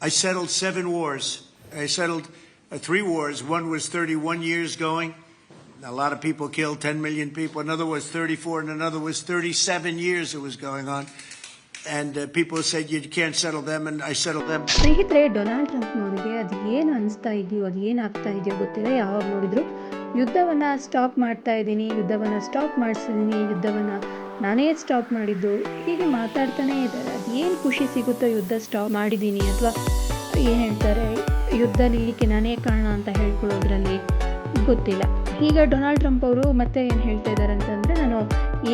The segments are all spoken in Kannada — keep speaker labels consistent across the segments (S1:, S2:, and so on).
S1: I settled seven wars. I settled uh, three wars. One was 31 years going. A lot of people killed, 10 million people. Another was 34, and another was 37 years it was going on. And uh, people said you can't settle them, and I settled them.
S2: ಸ್ನೇಹಿತರೆ ಡೊನಾಲ್ಡ್ ಟ್ರಂಪ್ನವರಿಗೆ ಅದು ಏನು ಅನಿಸ್ತಾ ಇದೆಯೋ ಅದು ಏನಾಗ್ತಾ ಇದೆಯೋ ಗೊತ್ತಿಲ್ಲ ಯಾವಾಗ ನೋಡಿದ್ರು ಯುದ್ಧವನ್ನು ಸ್ಟಾಪ್ ಮಾಡ್ತಾ ಇದ್ದೀನಿ ಯುದ್ಧವನ್ನು ಸ್ಟಾಪ್ ಮಾಡಿಸಿದ್ದೀನಿ ಯುದ್ಧವನ್ನು ನಾನೇ ಸ್ಟಾಪ್ ಮಾಡಿದ್ದು. ಹೀಗೆ ಮಾತಾಡ್ತಾನೇ ಇದ್ದಾರೆ. ಅದೇನು ಖುಷಿ ಸಿಗುತ್ತೋ ಯುದ್ಧ ಸ್ಟಾಪ್ ಮಾಡಿದ್ದೀನಿ ಅಥವಾ ಏನು ಹೇಳ್ತಾರೆ? ಯುದ್ಧ ನಿಲ್ಲಿಕ್ಕೆ ನಾನೇ ಕಾರಣ ಅಂತ ಹೇಳ್ಕೊಳ್ಳೋದ್ರಲ್ಲಿ ಗೊತ್ತಿಲ್ಲ. ಈಗ ಡೊನಾಲ್ಡ್ ಟ್ರಂಪ್ ಅವರು ಮತ್ತೆ ಏನು ಹೇಳ್ತಾ ಇದ್ದಾರೆ ಅಂತಂದರೆ, ನಾನು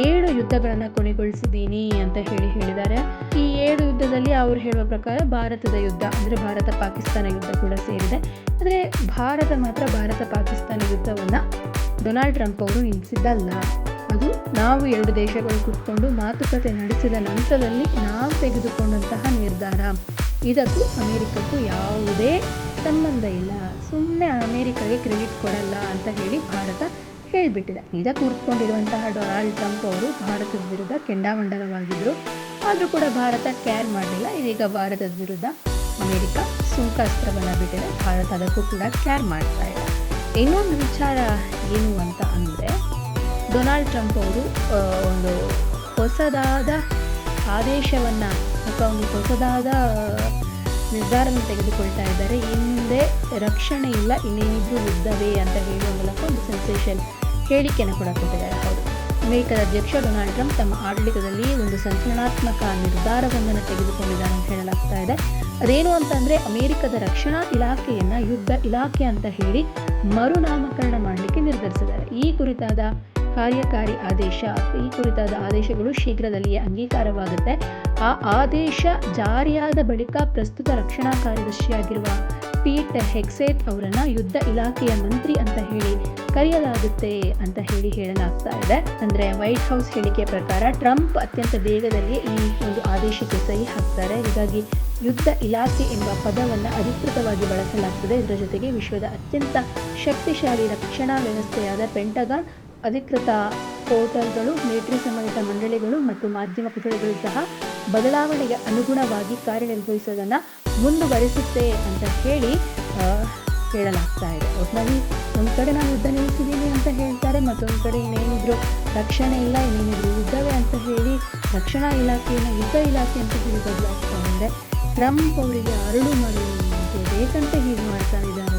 S2: ಏಳು ಯುದ್ಧಗಳನ್ನು ಕೊನೆಗೊಳಿಸಿದ್ದೀನಿ ಅಂತ ಹೇಳಿ ಹೇಳಿದ್ದಾರೆ. ಈ ಏಳು ಯುದ್ಧದಲ್ಲಿ ಅವರು ಹೇಳುವ ಪ್ರಕಾರ ಭಾರತದ ಯುದ್ಧ, ಅಂದರೆ ಭಾರತ ಪಾಕಿಸ್ತಾನ ಯುದ್ಧ ಕೂಡ ಸೇರಿದೆ. ಆದರೆ ಭಾರತ ಮಾತ್ರ ಭಾರತ ಪಾಕಿಸ್ತಾನ ಯುದ್ಧವನ್ನು ಡೊನಾಲ್ಡ್ ಟ್ರಂಪ್ ಅವರು ನಿಲ್ಲಿಸಿದ್ದಲ್ಲ ಅದು ನಾವು ಎರಡು ದೇಶಗಳು ಕೂತ್ಕೊಂಡು ಮಾತುಕತೆ ನಡೆಸಿದ ನಂತರದಲ್ಲಿ ನಾವು ತೆಗೆದುಕೊಂಡಂತಹ ನಿರ್ಧಾರ. ಇದಕ್ಕೂ ಅಮೆರಿಕಕ್ಕೂ ಯಾವುದೇ ಸಂಬಂಧ ಇಲ್ಲ. ಸುಮ್ಮನೆ ಅಮೆರಿಕಗೆ ಕ್ರೆಡಿಟ್ ಕೊಡಲ್ಲ ಅಂತ ಹೇಳಿ ಭಾರತ ಹೇಳಿಬಿಟ್ಟಿದೆ. ಈಗ ಕೂತ್ಕೊಂಡಿರುವಂತಹ ಡೊನಾಲ್ಡ್ ಟ್ರಂಪ್ ಅವರು ಭಾರತದ ವಿರುದ್ಧ ಕೆಂಡಾಮಂಡಲವಾಗಿದ್ದರು ಆದರೂ ಕೂಡ ಭಾರತ ಕೇರ್ ಮಾಡಲಿಲ್ಲ. ಇದೀಗ ಭಾರತದ ವಿರುದ್ಧ ಅಮೆರಿಕ ಸುಂಕಾಸ್ತ್ರವನ್ನು ಬಿಟ್ಟಿದೆ. ಭಾರತ ಅದಕ್ಕೂ ಕೂಡ ಕೇರ್ ಮಾಡ್ತಾ ಇಲ್ಲ ಇನ್ನೊಂದು ವಿಚಾರ ಏನು ಅಂತ ಅಂದರೆ ಡೊನಾಲ್ಡ್ ಟ್ರಂಪ್ ಅವರು ಒಂದು ಹೊಸದಾದ ಆದೇಶವನ್ನು, ಅಥವಾ ಒಂದು ಹೊಸದಾದ ನಿರ್ಧಾರವನ್ನು ತೆಗೆದುಕೊಳ್ತಾ ಇದ್ದಾರೆ. ಹಿಂದೆ ರಕ್ಷಣೆ ಇಲ್ಲ, ಇನ್ನೇನಿದ್ರೂ ಯುದ್ಧವೇ ಅಂತ ಹೇಳುವ ಮೂಲಕ ಒಂದು ಸೆನ್ಸೇಷನ್ ಹೇಳಿಕೆಯನ್ನು ಕೂಡ ಕೊಟ್ಟಿದ್ದಾರೆ ಹೌದು ಅಮೆರಿಕದ ಅಧ್ಯಕ್ಷ ಡೊನಾಲ್ಡ್ ಟ್ರಂಪ್ ತಮ್ಮ ಆಡಳಿತದಲ್ಲಿ ಒಂದು ಸಂಚಲನಾತ್ಮಕ ನಿರ್ಧಾರವೊಂದನ್ನು ತೆಗೆದುಕೊಂಡಿದ್ದಾರೆ ಅಂತ ಹೇಳಲಾಗ್ತಾ ಇದೆ. ಅದೇನು ಅಂತಂದರೆ, ಅಮೆರಿಕದ ರಕ್ಷಣಾ ಇಲಾಖೆಯನ್ನು, ಯುದ್ಧ ಇಲಾಖೆ ಅಂತ ಹೇಳಿ ಮರುನಾಮಕರಣ ಮಾಡಲಿಕ್ಕೆ ನಿರ್ಧರಿಸಿದ್ದಾರೆ. ಈ ಕುರಿತಾದ ಕಾರ್ಯಕಾರಿ ಆದೇಶ. ಈ ಕುರಿತಾದ ಆದೇಶಗಳು ಶೀಘ್ರದಲ್ಲಿಯೇ ಅಂಗೀಕಾರವಾಗುತ್ತೆ. ಆ ಆದೇಶ ಜಾರಿಯಾದ ಬಳಿಕ ಪ್ರಸ್ತುತ ರಕ್ಷಣಾ ಕಾರ್ಯದರ್ಶಿಯಾಗಿರುವ ಪೀಟ್ ಹೆಕ್ಸೇಟ್ ಅವರನ್ನ ಯುದ್ಧ ಇಲಾಖೆಯ ಮಂತ್ರಿ ಅಂತ ಹೇಳಿ ಕರೆಯಲಾಗುತ್ತೆ ಅಂತ ಹೇಳಿ ಹೇಳಲಾಗ್ತಾ ಇದೆ. ಅಂದ್ರೆ ವೈಟ್ ಹೌಸ್ ಹೇಳಿಕೆ ಪ್ರಕಾರ ಟ್ರಂಪ್ ಅತ್ಯಂತ ಬೇಗದಲ್ಲಿ ಈ ಒಂದು ಆದೇಶಕ್ಕೆ ಸಹಿ ಹಾಕ್ತಾರೆ. ಹೀಗಾಗಿ ಯುದ್ಧ ಇಲಾಖೆ ಎಂಬ ಪದವನ್ನು ಅಧಿಕೃತವಾಗಿ ಬಳಸಲಾಗ್ತದೆ. ಇದರ ಜೊತೆಗೆ ವಿಶ್ವದ ಅತ್ಯಂತ ಶಕ್ತಿಶಾಲಿ ರಕ್ಷಣಾ ವ್ಯವಸ್ಥೆಯಾದ ಪೆಂಟಗಾನ್ ಅಧಿಕೃತ ಪೋರ್ಟಲ್ಗಳು ಮಿಲಿಟರಿ ಸಂಬಂಧಿತ ಮಂಡಳಿಗಳು ಮತ್ತು ಮಾಧ್ಯಮ ಪುಟಳಿಗಳು ಸಹ ಬದಲಾವಣೆಗೆ ಅನುಗುಣವಾಗಿ ಕಾರ್ಯನಿರ್ವಹಿಸೋದನ್ನು ಮುಂದುವರಿಸುತ್ತೆ ಅಂತ ಹೇಳಿ ಹೇಳಲಾಗ್ತಾ ಇದೆ. ಒಟ್ಟಿನಲ್ಲಿ ಒಂದು ಕಡೆ ನಾನು ಯುದ್ಧ ನಿಲ್ಲಿಸಿದ್ದೀನಿ ಅಂತ ಹೇಳ್ತಾರೆ, ಮತ್ತೊಂದು ಕಡೆ ಇನ್ನೇನಿದ್ರು ರಕ್ಷಣೆ ಇಲ್ಲ, ಇನ್ನೇನಿದ್ರು ಯುದ್ಧವೇ ಅಂತ ಹೇಳಿ ರಕ್ಷಣಾ ಇಲಾಖೆಯನ್ನು ಯುದ್ಧ ಇಲಾಖೆ ಅಂತ ಹೇಳಿ ಬದಲಾಗ್ತಾ ಇದೆ ಟ್ರಂಪ್ ಅವರಿಗೆ ಅರಳು ಮರಳು ಬೇಕಂತ ಹೀಗೆ ಮಾಡ್ತಾ ಇದ್ದಾರೋ.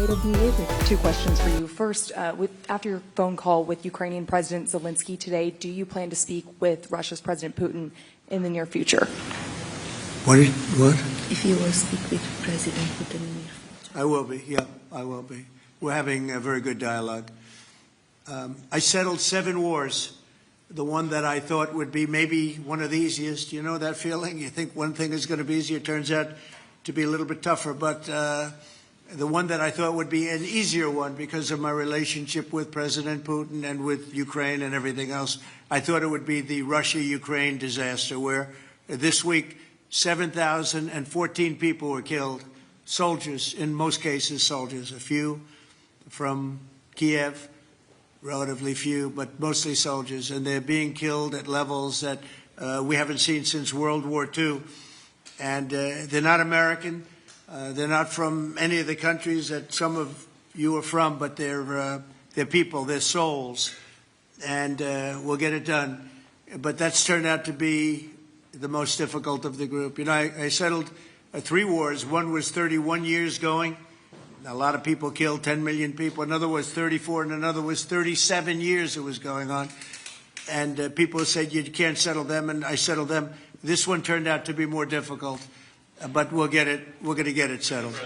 S3: Two questions for you. First, uh, with, after your phone call with Ukrainian President Zelensky today, do you plan to speak with Russia's President Putin in the near future?
S1: What? what?
S4: If you will speak with President Putin in the near future.
S1: I will be, yeah, I will be. We're having a very good dialogue. Um, I settled seven wars the one that I thought would be maybe one of the easiest. You know that feeling? You think one thing is going to be easy, it turns out to be a little bit tougher. But uh, the one that I thought would be an easier one because of my relationship with President Putin and with Ukraine and everything else, I thought it would be the Russia Ukraine disaster, where this week 7,014 people were killed. Soldiers, in most cases, soldiers, a few from Kiev, relatively few, but mostly soldiers, and they're being killed at levels that uh, we haven't seen since World War II. And uh, they're not American. Uh, they're not from any of the countries that some of you are from, but they're uh, they're people, they're souls, and uh, we'll get it done. But that's turned out to be the most difficult of the group. You know, I, I settled uh, three wars. One was 31 years going. A lot of people killed, 10 million people. Another was 34, and another was 37 years it was going on. And uh, people said you can't settle them, and I settled them. This one turned out to be more difficult, but we'll get it. We're going to get it settled.